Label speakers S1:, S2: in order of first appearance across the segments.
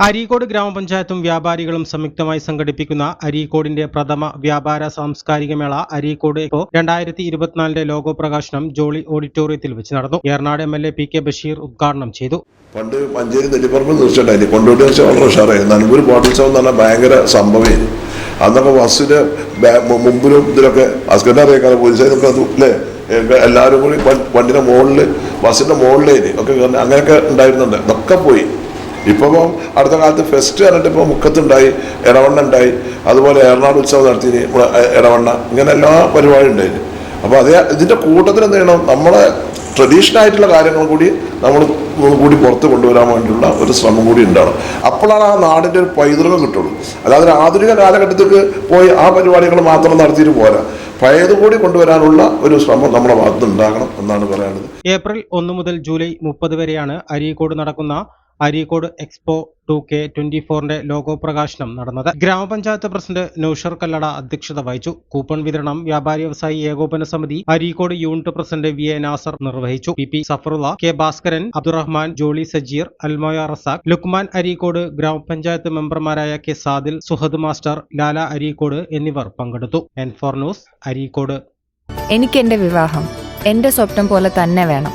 S1: Areekode ഗ്രാമപഞ്ചായത്തും വ്യാപാരികളും സംയുക്തമായി സംഘടിപ്പിക്കുന്ന അരീക്കോടിന്റെ പ്രഥമ വ്യാപാര സാംസ്കാരിക മേള അരീക്കോട് രണ്ടായിരത്തി ഇരുപത്തിനാലിന്റെ ലോഗോ പ്രകാശനം ജോളി ഓഡിറ്റോറിയത്തിൽ വെച്ച് നടന്നു. Eranad M L A P K Basheer ഉദ്ഘാടനം ചെയ്തു.
S2: പണ്ട് മഞ്ചേരി നെല്ലിപ്പറമ്പ് തീർച്ചയായിട്ടും കൊണ്ടോട്ടി വളരെ ഉഷാറായിരുന്നു നൻപൂർ പറഞ്ഞാൽ ഭയങ്കര സംഭവം അന്നൊക്കെ ബസ്സിന് ബാ- മു- മുമ്പിലും ഇതിലൊക്കെ ഹസ്ബൻഡ് അറിയാം പോലീസുകാരൊക്കെ അത് എല്ലാവരും കൂടി വണ്ടിയുടെ മുകളിൽ ബസ്സിന്റെ മുകളിലേന് ഒക്കെ അങ്ങനെയൊക്കെ ഉണ്ടായിരുന്നുണ്ട്. ഇതൊക്കെ പോയി. ഇപ്പോൾ അടുത്ത കാലത്ത് ഫെസ്റ്റ് പറഞ്ഞിട്ട് ഇപ്പോൾ മുക്കത്തുണ്ടായി ഇടവണ്ണ ഉണ്ടായി. അതുപോലെ എറണാകുളം ഉത്സവം നടത്തി ഇടവണ്ണ ഇങ്ങനെ എല്ലാ പരിപാടിയും ഉണ്ടായിരുന്നു അപ്പോൾ അതേ ഇതിന്റെ കൂട്ടത്തിൽ എന്ത് ചെയ്യണം? നമ്മളെ ട്രഡീഷണൽ ആയിട്ടുള്ള കാര്യങ്ങൾ കൂടി നമ്മൾ കൂടി പുറത്ത് കൊണ്ടുവരാൻ വേണ്ടിയുള്ള ഒരു ശ്രമം കൂടി ഉണ്ടാവണം. അപ്പോഴാണ് ആ നാടിന്റെ ഒരു പൈതൃകം കിട്ടുള്ളൂ. അതായത് ആധുനിക കാലഘട്ടത്തിലേക്ക് പോയി ആ പരിപാടികൾ മാത്രം നടത്തിയിട്ട് പോരാ. പഴയത് കൂടി കൊണ്ടുവരാനുള്ള ഒരു ശ്രമം നമ്മുടെ ഭാഗത്ത് ഉണ്ടാകണം എന്നാണ് പറയാനുള്ളത്.
S1: ഏപ്രിൽ ഒന്ന് മുതൽ ജൂലൈ മുപ്പത് വരെയാണ് അരീക്കോട് നടക്കുന്ന Areekode expo two K twenty ഫോറിന്റെ ലോഗോ പ്രകാശനം നടന്നത്. ഗ്രാമപഞ്ചായത്ത് പ്രസിഡന്റ് നൌഷർ കല്ലട അധ്യക്ഷത വഹിച്ചു. കൂപ്പൺ വിതരണം വ്യാപാരി വ്യവസായി ഏകോപന സമിതി Areekode unit president V A Nasar നിർവഹിച്ചു. P P Safarulla K Bhaskaran Abdurahman Jolly Sajeer Almoya Razak Lukman Areekode ഗ്രാമപഞ്ചായത്ത് മെമ്പർമാരായ കെ സാദിൽ സുഹദ് മാസ്റ്റർ ലാല അരീക്കോട് എന്നിവർ പങ്കെടുത്തു. N four news Areekode.
S3: എനിക്ക് എന്റെ വിവാഹം എന്റെ സ്വപ്നം പോലെ തന്നെ വേണം.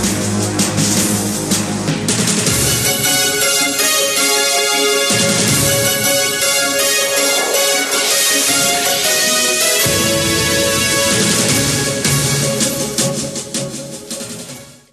S4: Thank you.